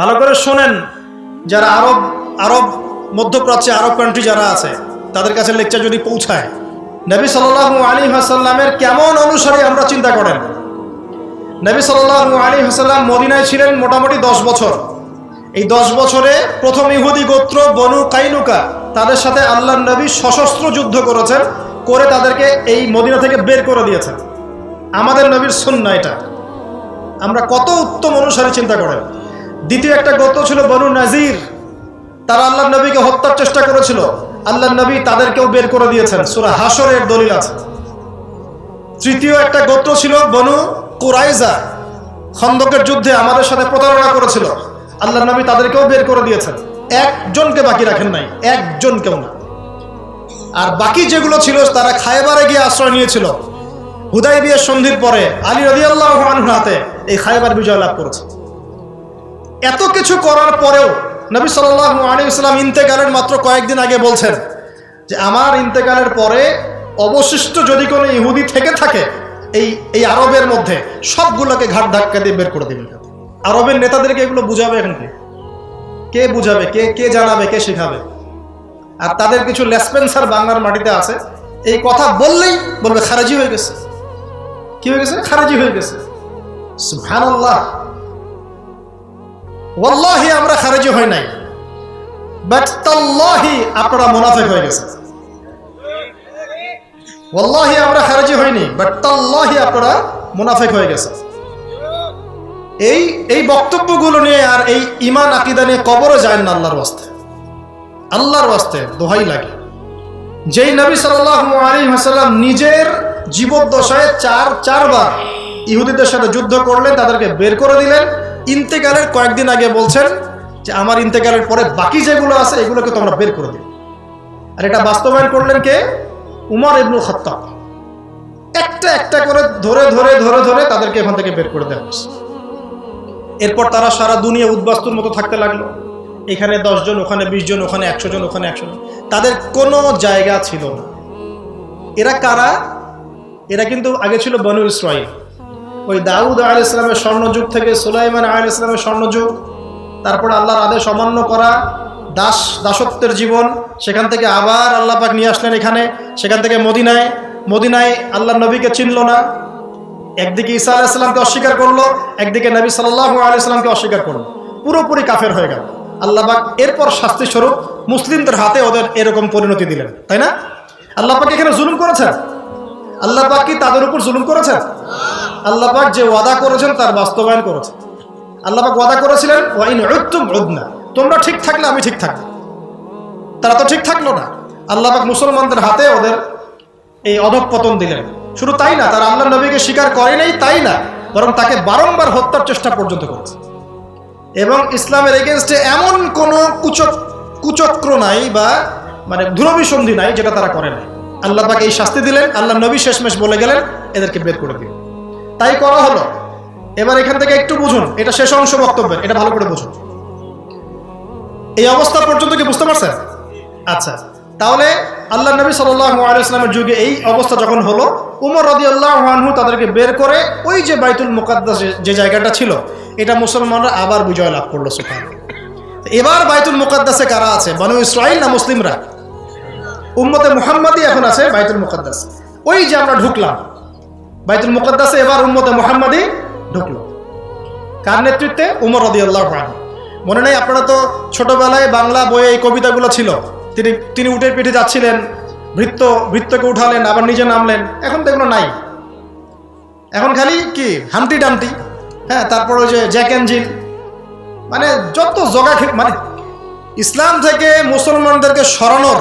ভালো করে শোনেন, যারা আরব আরব মধ্যপ্রাচ্যে, আরব কান্ট্রি যারা আছে, তাদের কাছে লেকচার যদি পৌঁছায়, নবী সাল্লাহ আলী হাসাল্লামের কেমন অনুসারে আমরা চিন্তা করেন? নবী সাল্লাহ আলী হাসাল্লাম মদিনায় ছিলেন মোটামুটি দশ বছর। এই দশ বছরে প্রথম ইহুদি গোত্র বনু কাইনুকা, তাদের সাথে আল্লাহ নবী সশস্ত্র যুদ্ধ করেছেন, করে তাদেরকে এই মদিনা থেকে বের করে দিয়েছেন। আমাদের নবীর সুন্না এটা। আমরা কত উত্তম অনুসারে চিন্তা করেন। দ্বিতীয় একটা গোত্র ছিল বনু নাজির। তারা আল্লাহ নবীকে হত্যার চেষ্টা করেছিল। আল্লাহ নবী তাদেরকেও বের করে দিয়েছেন। সুরা হাসরের দলিল আছে। তৃতীয় একটা গোত্র ছিল বনু কুরাইজা। খন্দকের যুদ্ধে আমাদের সাথে প্রতারণা করেছিল। আল্লাহ নবী তাদেরকেও বের করে দিয়েছেন। একজনকে বাকি রাখেন নাই। একজনকেও না। আর বাকি যেগুলো ছিল, তারা খায়বারে গিয়ে আশ্রয় নিয়েছিল। হুদাই বিয়ের সন্ধির পরে আলী রদি আল্লাহ হাতে এই খায়বার বিজয় লাভ করেছে। এত কিছু করার পরেও নবী সাল্লাহ আলী ইসলাম ইন্তেকালের মাত্র কয়েকদিন আগে বলছেন যে আমার ইন্তেকালের পরে অবশিষ্ট যদি কোনো ইহুদি থেকে থাকে, এই এই আরবের মধ্যে সবগুলোকে ঘাট ধাক্কা দিয়ে বের করে দেবেন। আরবের নেতাদেরকে এগুলো বুঝাবে এখন কে? কে বুঝাবে? কে কে জানাবে? কে শেখাবে? আর তাদের কিছু লেসপেন্সার বাংলার মাটিতে আছে। এই কথা বললেই বলবে, খারাজি হয়ে গেছে। কি হয়ে গেছে? খারাজি হয়ে গেছে। সুবহানাল্লাহ। ওয়াল্লাহি, আমরা খারেজি নাই। বাট তাল্লাহি, আপনারা মুনাফিক হয়ে গেছে ওয়াল্লাহি, আমরা খারেজি হইনি বাট তাল্লাহি, আপনারা মুনাফিক হয়ে গেছে এই এই বক্তব্যগুলো নিয়ে আর এই ইমান আকিদা নিয়ে কবরও যায় না আল্লাহর ওয়াস্তে। আল্লাহর ওয়াস্তে দোহাই লাগে। যেই নবী সাল্লাল্লাহু আলাইহি ওয়াসাল্লাম নিজের জীবদ্দশায় চার, চারবার ইহুদিদের সাথে যুদ্ধ করলেন, তাদেরকে বের করে দিলেন। ইন্তেকালের কয়েকদিন আগে বলছেন যে আমার ইন্তেকালের পরে বাকি যেগুলো আছে, এগুলোকে তোমরা বের করে দিও। আর এটা বাস্তবায়ন করলেন কে? উমর ইবনুল খত্তাব। একটা একটা করে ধরে ধরে ধরে ধরে তাদেরকে এখান থেকে বের করে দেওয়া হচ্ছে এরপর তারা সারা দুনিয়া উদ্বাস্তুর মতো থাকতে লাগল। এখানে জন ওখানে বিশ জন ওখানে একশো জন ওখানে একশো জন তাদের কোনো জায়গা ছিল না। এরা কারা? এরা কিন্তু আগে ছিল বনু ইসরাইল। ওই দাউদ আল ইসলামের স্বর্ণযুগ থেকে সুলাইমান আল ইসলামের স্বর্ণযুগ, তারপর আল্লাহর আদেশ অমান্য করা, দাস, দাসত্বের জীবন, সেখান থেকে আবার আল্লাহ পাক নিয়ে আসলেন এখানে, সেখান থেকে মদিনায়। মদিনায় আল্লাহ নবীকে চিনল না। একদিকে ঈসা আলাইসাল্লামকে অস্বীকার করল, একদিকে নবী সাল্লাহ আলাইসাল্লামকে অস্বীকার করল। পুরোপুরি কাফের হয়ে গেল। আল্লাহবাক এরপর শাস্তি স্বরূপ মুসলিমদের হাতে ওদের এরকম পরিণতি দিলেন, তাই না? আল্লাহ পাক এখানে জুলুম করেছেন? আল্লাহ পাক কি তাদের উপর জুলুম করেছেন? আল্লাহ পাক যে ওয়াদা করেছেন তার বাস্তবায়ন করেছেন। আল্লাহ পাক ওয়াদা করেছিলেন, ওয়াইন উত্তুম উদনা তোমরা ঠিক থাকলে আমি ঠিক থাকব। তারা তো ঠিক থাকল না। আল্লাহ পাক মুসলমানদের হাতে ওদের এই অধঃপতন দিলেন। শুধু তাই না, তারা আল্লাহ নবীকে স্বীকার করে নাই, তাই না, বরং তাকে বারংবার হত্যার চেষ্টা পর্যন্ত করেছে। এবং ইসলামের এগেনস্টে এমন কোনো কুচক, কুচক্র নাই বা মানে ধুরবিসন্ধি নাই যেটা তারা করে নাই। আল্লাহ এই শাস্তি দিলেন, আল্লাহ নবী শেষমেশ বলে গেলেন, এদেরকে বের করে দিন তাই করা হলো। এবার এখান থেকে একটু বুঝুন, এটা শেষ অংশ বক্তব্যের, এটা ভালো করে বুঝুন। এই অবস্থা পর্যন্ত কি বুঝতে পারছেন? আচ্ছা তাহলে আল্লাহ নবী সাল্লামের যুগে এই অবস্থা যখন হলো, উমর রদি আল্লাহনহু তাদেরকে বের করে ওই যে বাইতুল মুকাদ্দাস যে জায়গাটা ছিল, এটা মুসলমানরা আবার বিজয় লাভ করল সুফান এবার বাইতুল মুকাদ্দাসে কারা আছে? বানু ইসরাইল না মুসলিমরা? উম্মতে মুহাম্মাদি এখন আছে বাইতুল মুকাদ্দাস। ওই যে আমরা ঢুকলাম বাইতুল মুকাদ্দাসে এবার উম্মতে মুহাম্মাদি ঢুকলো। কার নেতৃত্বে? উমর রদি আল্লাহ মনে নেই আপনারা তো ছোটবেলায় বাংলা বইয়ে এই কবিতাগুলো ছিল। তিনি তিনি উঠে পিঠে যাচ্ছিলেন, ভৃত্য, ভৃত্যকে উঠালেন, আবার নিজে নামলেন। এখন তো এগুলো নাই। এখন খালি কি? হামটি ডামটি। হ্যাঁ তারপর ওই যে জ্যাক অ্যাঞ্জিল মানে যত জগা মানে ইসলাম থেকে মুসলমানদেরকে সরানোর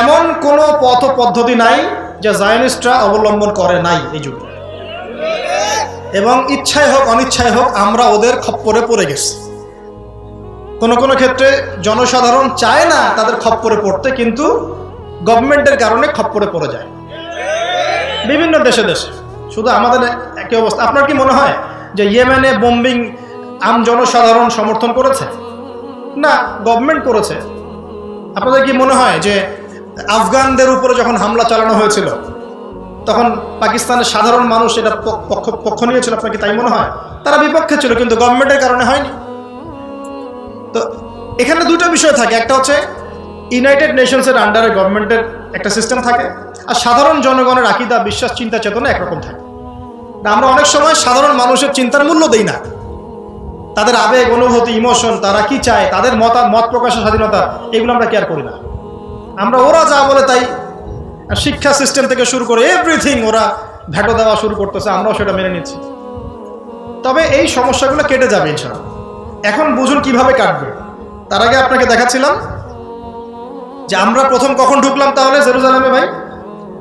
এমন কোনো পথ পদ্ধতি নাই যা জায়নিস্টরা অবলম্বন করে নাই এই যুগে। এবং ইচ্ছায় হোক, অনিচ্ছায় হোক, আমরা ওদের খপ্পরে পড়ে গেছি। কোনো কোনো ক্ষেত্রে জনসাধারণ চায় না তাদের খপ্পরে পড়তে, কিন্তু গভর্নমেন্টের কারণে খপ্পরে পড়ে যায়। বিভিন্ন দেশে দেশে। শুধু আমাদের একই অবস্থা। আপনার কি মনে হয় যে ইয়েমেনে বোম্বিং আম জনসাধারণ সমর্থন করেছে? না গভর্নমেন্ট করেছে। আপনাদের কি মনে হয় যে আফগানদের উপরে যখন হামলা চালানো হয়েছিল, তখন পাকিস্তানের সাধারণ মানুষ এটা পক্ষ পক্ষ নিয়েছিল আপনার কি তাই মনে হয়? তারা বিপক্ষে ছিল, কিন্তু গভর্নমেন্টের কারণে হয়নি। তো এখানে দুটো বিষয় থাকে। একটা হচ্ছে ইউনাইটেড নেশনসের আন্ডারে গভর্নমেন্টের একটা সিস্টেম থাকে, আর সাধারণ জনগণের আকিদা, বিশ্বাস, চিন্তা, চেতনা একরকম থাকে। আমরা অনেক সময় সাধারণ মানুষের চিন্তার মূল্য দেই না। তাদের আবেগ, অনুভূতি ইমোশন তারা কি চায়, তাদের মত মত প্রকাশের স্বাধীনতা, এগুলো আমরা কেয়ার করি না। আমরা ওরা যা বলে তাই। শিক্ষা সিস্টেম থেকে শুরু করে এভরিথিং ওরা ভ্যাটো দেওয়া শুরু করতেছে, আমরাও সেটা মেনে নিচ্ছি। তবে এই সমস্যাগুলো কেটে যাবে ইনশাআল্লাহ। এখন বুঝুন কীভাবে কাটবে। তার আগে আপনাকে দেখাচ্ছিলাম যে আমরা প্রথম কখন ঢুকলাম তাহলে জেরুজালেমে ভাই?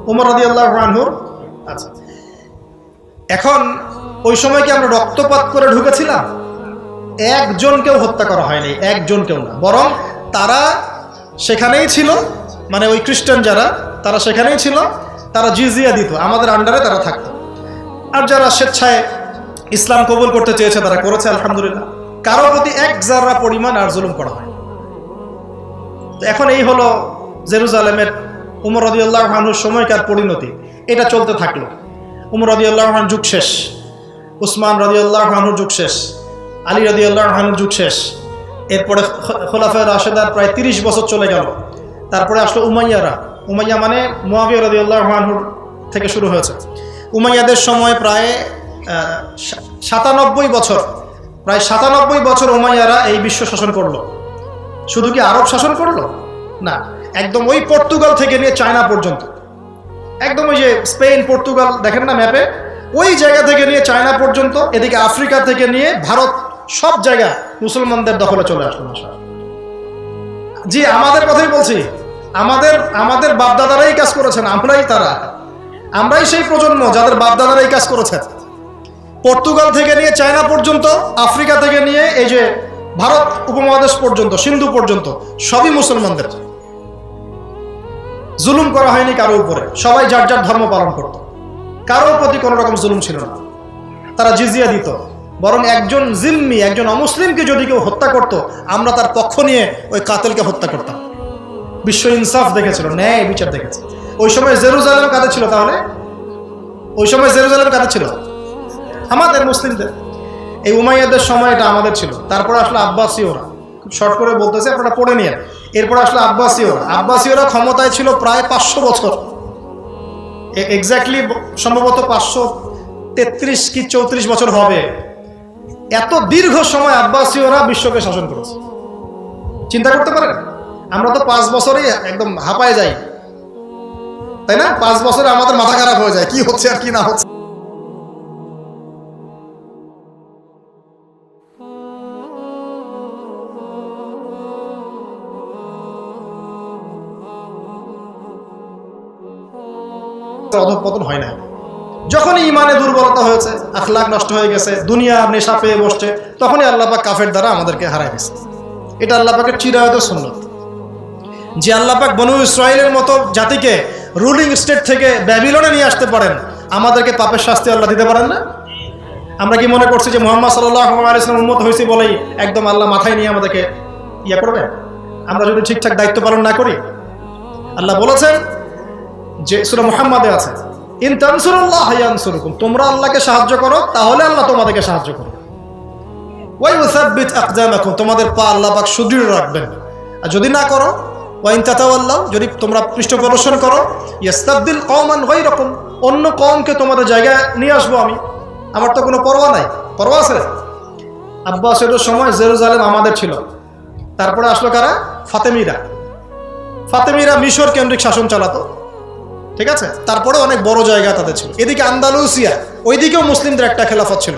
উমর রাদি আল্লাহ আনহুর আচ্ছা। এখন ওই সময় কি আমরা রক্তপাত করে ঢুকেছিলাম? একজনকেও হত্যা করা হয়নি, একজনকেও না। বরং তারা সেখানেই ছিল। মানে ওই খ্রিস্টান যারা, তারা সেখানেই ছিল, তারা জিজিয়া দিত, আমাদের আন্ডারে তারা থাকতো। আর যারা স্বেচ্ছায় ইসলাম কবুল করতে চেয়েছে, তারা করেছে, আলহামদুলিল্লাহ। কারও প্রতি এক জাররা পরিমাণ আর জুলুম করা হয় এখন এই হলো জেরুজালেমের উমর রদিউল্লাহ রহমানুর সময়কার পরিণতি। এটা চলতে থাকল। উমর রদিউল্লাহ রহমান যুগ শেষ। উসমান রদিউল্লাহ রহমানুর যুগ শেষ। আলী রদিউল্লাহ রহমানুর যুগ শেষ। এরপরে খোলাফে রাশেদার প্রায় তিরিশ বছর চলে গেল। তারপরে আসলো উমাইয়ারা। উমাইয়া মানে মোয়াবিয়া রদিউল্লাহ রহমানুর থেকে শুরু হয়েছে। উমাইয়াদের সময় প্রায় সাতানব্বই বছর, প্রায় সাতানব্বই বছর উমাইয়ারা এই বিশ্ব শাসন করল। শুধু কি আরব শাসন করল? না, একদম ওই পর্তুগাল থেকে নিয়ে চায়না পর্যন্ত। একদম ওই যে স্পেন, পর্তুগাল, দেখেন না ম্যাপে? ওই জায়গা থেকে নিয়ে চায়না পর্যন্ত, এদিকে আফ্রিকা থেকে নিয়ে ভারত, সব জায়গা মুসলমানদের দখলে চলে আসলো জি, আমাদের কথাই বলছি। আমাদের আমাদের বাপদাদারাই কাজ করেছেন, আমরাই তারা। আমরাই সেই প্রজন্ম যাদের বাপদাদারা এই কাজ করেছেন। পর্তুগাল থেকে নিয়ে চায়না পর্যন্ত, আফ্রিকা থেকে নিয়ে এই যে ভারত উপমহাদেশ পর্যন্ত, সিন্ধু পর্যন্ত, সবই মুসলমানদের। জুলুম করা হয়নি কারও উপরে। সবাই যার যার ধর্ম পালন করত। কারোর প্রতি কোনো রকম জুলুম ছিল না। তারা জিজিয়া দিত। বরং একজন জিম্মি একজন অমুসলিমকে যদি কেউ হত্যা করত, আমরা তার পক্ষ নিয়ে ওই কাতেলকে হত্যা করতাম। বিশ্ব ইনসাফ দেখেছিল, ন্যায় বিচার দেখেছে। ওই সময় জেরুজালেম কাদের ছিল তাহলে? ওই সময় জেরুজালেম কাদের ছিল? আমাদের মুসলিমদের। এই উমাইয়াদের সময় এটা আমাদের ছিল। তারপরে আসলে আব্বাসীয়রা। খুব শর্ট করে বলতেছে, আপনারা পড়ে নিয়ে এরপর আসলে আব্বাসীয়রা। আব্বাসীয়রা ক্ষমতায় ছিল প্রায় পাঁচশো বছর। এক্স্যাক্টলি সম্ভবত পাঁচশো তেত্রিশ কি চৌত্রিশ বছর হবে। এত দীর্ঘ সময় আব্বাসীয়রা বিশ্বকে শাসন করেছে। চিন্তা করতে পারেন? আমরা তো পাঁচ বছরেই একদম হাঁপায় যাই। তাই না? পাঁচ বছরে আমাদের মাথা খারাপ হয়ে যায়। কি হচ্ছে আর কি না হচ্ছে? অধপতন হয় না যখনই ইমানে দুর্বলতা হয়েছে আখলাক নষ্ট হয়ে গেছে, দুনিয়া নেশা পেয়ে বসছে, তখনই আল্লাপাক কাফের দ্বারা আমাদেরকে হারাই দিয়েছে। এটা আল্লাপাকের চিরায়ত সুন্নত। যে আল্লাপাক বনু ইসরায়েলের মতো জাতিকে রুলিং স্টেট থেকে ব্যাবিলনে নিয়ে আসতে পারেন, আমাদেরকে পাপের শাস্তি আল্লাহ দিতে পারেন না? আমরা কি মনে করছি যে মোহাম্মদ সাল্লাহ উন্মত হয়েছি বলেই একদম আল্লাহ মাথায় নিয়ে আমাদেরকে ইয়ে করবে? আমরা যদি ঠিকঠাক দায়িত্ব পালন না করি, আল্লাহ বলেছেন যে সুরা মুহাম্মাদে আছে, ইন তোমরা আল্লাহকে সাহায্য করো, তাহলে আল্লাহ তোমাদেরকে সাহায্য উসাব্বিত আকদামাকুম তোমাদের পা আল্লাহ পাক সুদৃঢ় রাখবেন। আর যদি না করো ওয়াইন তাতাওয়াল্লাহ যদি তোমরা পৃষ্ঠ প্রদর্শন করো, ইয়াস্তাবদিল কওমান গায়রাকুম, অন্য কওমকে তোমাদের জায়গায় নিয়ে আসব আমি। আমার তো কোনো পরোয়া নাই। পরোয়া আছে? আব্বাসের সময় জেরুজালেম আমাদের ছিল। তারপরে আসলো কারা? ফাতেমিরা। ফাতেমিরা মিশর কেন্দ্রিক শাসন চালাতো। ঠিক আছে? তারপরে অনেক বড় জায়গা তাদের ছিল। এদিকে আন্দালুসিয়া, ওইদিকেও মুসলিমদের একটা খেলাফত ছিল।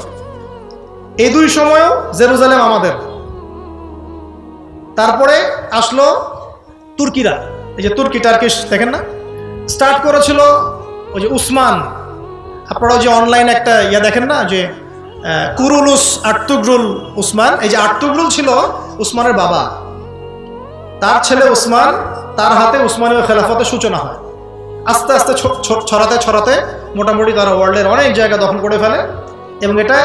এই দুই সময়ও জেরুজালেম আমাদের। তারপরে আসলো তুর্কিরা। এই যে তুর্কি, টার্কিশ, দেখেন না? স্টার্ট করেছিল ওই যে উসমান। আপনারা যে অনলাইন একটা ইয়া দেখেন না, যে কুরুলুস আর্তুগরুল উসমান। এই যে আর্তুগরুল ছিল উসমানের বাবা। তার ছেলে উসমান, তার হাতে উসমানীয় খেলাফতের সূচনা হয়। আস্তে আস্তে ছড়াতে ছড়াতে মোটামুটি তারা ওয়ার্ল্ডের অনেক জায়গা দখল করে ফেলে এবং এটা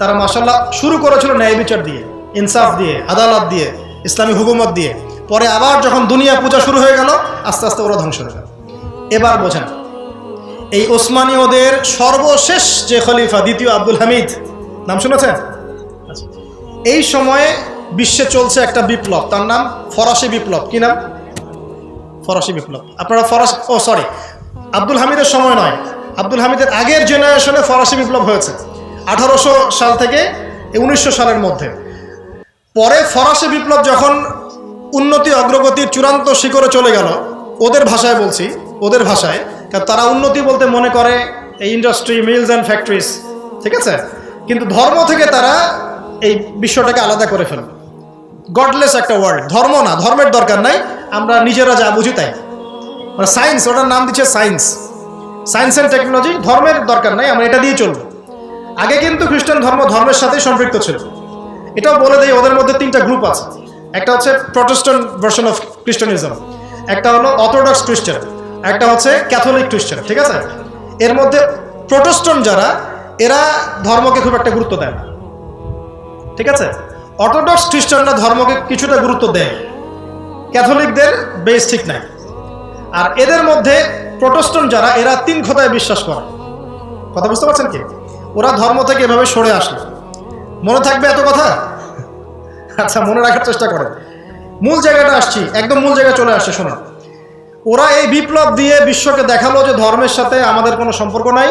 তারা মাসাল্লাহ শুরু করেছিল ন্যায় বিচার দিয়ে, ইনসাফ দিয়ে, আদালত দিয়ে, ইসলামী হুকুমত দিয়ে। পরে আবার যখন দুনিয়া পূজা শুরু হয়ে গেল, আস্তে আস্তে ওরা ধ্বংস হয়ে গেল। এবার বোঝেন, এই ওসমানীয়দের সর্বশেষ যে খলিফা, দ্বিতীয় আব্দুল হামিদ, নাম শুনেছেন। এই সময়ে বিশ্বে চলছে একটা বিপ্লব, তার নাম ফরাসি বিপ্লব। কি নাম? ফরাসি বিপ্লব। আপনারা ফরাসি, ও সরি আব্দুল হামিদের সময় নয়। আব্দুল হামিদের আগের জেনারেশনে ফরাসি বিপ্লব হয়েছে, আঠারোশো সাল থেকে উনিশশো সালের মধ্যে। পরে ফরাসি বিপ্লব যখন উন্নতি অগ্রগতির চূড়ান্ত শিখরে চলে গেল। ওদের ভাষায় বলছি, ওদের ভাষায়। কারণ তারা উন্নতি বলতে মনে করে এই ইন্ডাস্ট্রি মিলস অ্যান্ড ফ্যাক্টরিজ ঠিক আছে? কিন্তু ধর্ম থেকে তারা এই বিশ্বটাকে আলাদা করে ফেলবে গডলেস একটা ওয়ার্ল্ড ধর্ম না, ধর্মের দরকার নাই। আমরা নিজেরা যা বুঝি তাই। মানে সায়েন্স ওটার নাম দিচ্ছে সায়েন্স সায়েন্স অ্যান্ড টেকনোলজি ধর্মের দরকার নাই, আমরা এটা দিয়ে চলবো। আগে কিন্তু খ্রিস্টান ধর্ম ধর্মের সাথেই সম্পৃক্ত ছিল। এটাও বলে দেয় ওদের মধ্যে তিনটা গ্রুপ আছে। একটা হচ্ছে প্রটেস্ট্যান্ট ভার্সন অফ খ্রিস্টানিজম একটা হলো অর্থোডক্স খ্রিস্টান একটা হচ্ছে ক্যাথলিক খ্রিস্টান ঠিক আছে? এর মধ্যে প্রোটেস্ট্যান্ট যারা, এরা ধর্মকে খুব একটা গুরুত্ব দেয় না, ঠিক আছে? অর্থোডক্স খ্রিস্টানরা ধর্মকে কিছুটা গুরুত্ব দেয় ক্যাথলিকদের বেশ ঠিক নাই। আর এদের মধ্যে প্রোটেস্ট্যান্ট যারা, এরা তিন খোদায় বিশ্বাস করে। কথা বুঝতে পারছেন কি? ওরা ধর্ম থেকে এভাবে সরে আসলো মনে থাকবে এত কথা? আচ্ছা মনে রাখার চেষ্টা করেন। মূল জায়গাটা আসছি, একদম মূল জায়গায় চলে আসছে শোনো ওরা এই বিপ্লব দিয়ে বিশ্বকে দেখাল যে ধর্মের সাথে আমাদের কোনো সম্পর্ক নাই।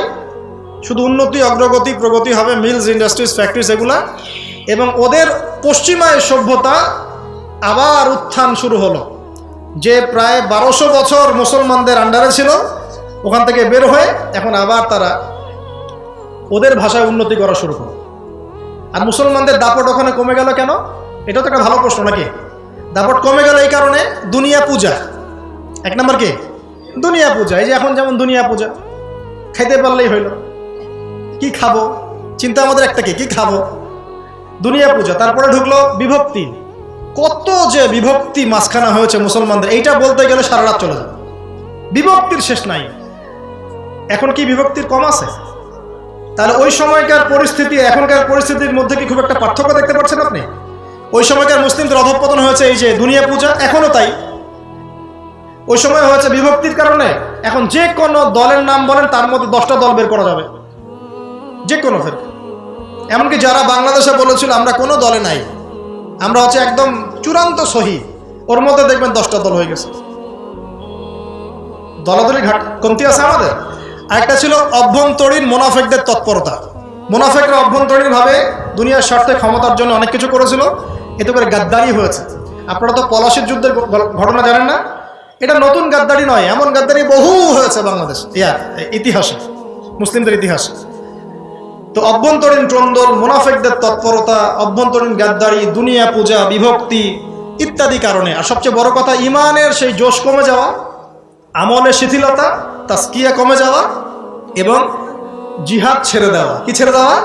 শুধু উন্নতি, অগ্রগতি, প্রগতি হবে, মিলস, ইন্ডাস্ট্রিজ, ফ্যাক্টরিজ এগুলা। এবং ওদের পশ্চিমায় সভ্যতা আবার উত্থান শুরু হলো, যে প্রায় বারোশো বছর মুসলমানদের আন্ডারে ছিল, ওখান থেকে বের হয়ে এখন আবার তারা ওদের ভাষায় উন্নতি করা শুরু করল। আর মুসলমানদের দাপট ওখানে কমে গেল কেন? এটা তো একটা ভালো প্রশ্ন নাকি? দাপট কমে গেল এই কারণে দুনিয়া পূজা। এক নম্বর কি? দুনিয়া পূজা। এই যে এখন যেমন দুনিয়া পূজা খাইতে পারলেই হইল। কি খাব? চিন্তা আমাদের একটা কি? কি খাব? দুনিয়া পূজা। তারপরে ঢুকলো বিভক্তি। কত যে বিভক্তি মাঝখানা হয়েছে মুসলমানদের, এইটা বলতে গেলে সারা রাত চলে যাবে। বিভক্তির শেষ নাই। এখন কি বিভক্তির কম আছে? তাহলে ওই সময়কার পরিস্থিতি, এখনকার পরিস্থিতির মধ্যে কি খুব একটা পার্থক্য দেখতে পাচ্ছেন আপনি? ওই সময়কার মুসলিমদের অধঃপতন হয়েছে এই যে দুনিয়া পূজা এখনও তাই। ওই সময় হয়েছে বিভক্তির কারণে এখন যে কোনো দলের নাম বলেন, তার মধ্যে দশটা দল বের করা যাবে। যে কোনো ফের এমনকি যারা বাংলাদেশে বলেছিল, আমরা কোনো দলে নাই। আমরা হচ্ছে একদম চূড়ান্ত সহি। ওর মধ্যে দেখবেন দশটা দল হয়ে গেছে। দলাদলি ঘাট, কমতি আছে আমাদের। আরেকটা ছিল অভ্যন্তরীণ মোনাফেকদের তৎপরতা। মোনাফেকরা অভ্যন্তরীণভাবে দুনিয়ার স্বার্থে ক্ষমতার জন্য অনেক কিছু করেছিল। এতে করে গাদ্দারি হয়েছে। আপনারা তো পলাশির যুদ্ধের ঘটনা জানেন না? এটা নতুন গাদ্দারি নয়, এমন গাদ্দারি বহু হয়েছে বাংলাদেশ, ইয়া, ইতিহাসে, মুসলিমদের ইতিহাসে। তো অভ্যন্তরীণ ট্রন্দল, মোনাফেকদের তৎপরতা, অভ্যন্তরীণ গাদ্দারি, দুনিয়া পূজা, বিভক্তি ইত্যাদি কারণে। আর সবচেয়ে বড় কথা, ইমানের সেই জোশ কমে যাওয়া, আমলের শিথিলতা, তাস্কিয়া কমে যাওয়া এবং জিহাদ ছেড়ে দেওয়া। কি ছেড়ে দেওয়া?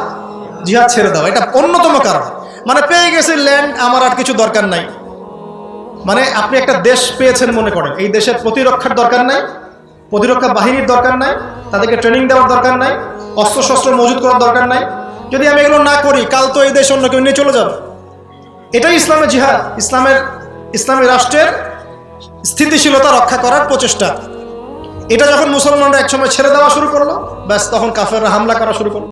জিহাদ ছেড়ে দেওয়া। এটা অন্যতম কারণ। মানে পেয়ে গেছে ল্যান্ড আমার আর কিছু দরকার নাই। মানে আপনি একটা দেশ পেয়েছেন মনে করেন। এই দেশের প্রতিরক্ষার দরকার নাই, প্রতিরক্ষা বাহিনীর দরকার নাই, তাদেরকে ট্রেনিং দেওয়ার দরকার নাই, অস্ত্রশস্ত্র মজুত করার দরকার নাই। যদি আমি এগুলো না করি, কাল তো এই দেশ অন্য কেউ নিয়ে চলে যাবে। এটাই ইসলামের জিহাদ। ইসলামের, ইসলামী রাষ্ট্রের স্থিতিশীলতা রক্ষা করার প্রচেষ্টা। এটা যখন মুসলমানরা একসময় ছেড়ে দেওয়া শুরু করল, ব্যাস তখন কাফেররা হামলা করা শুরু করল।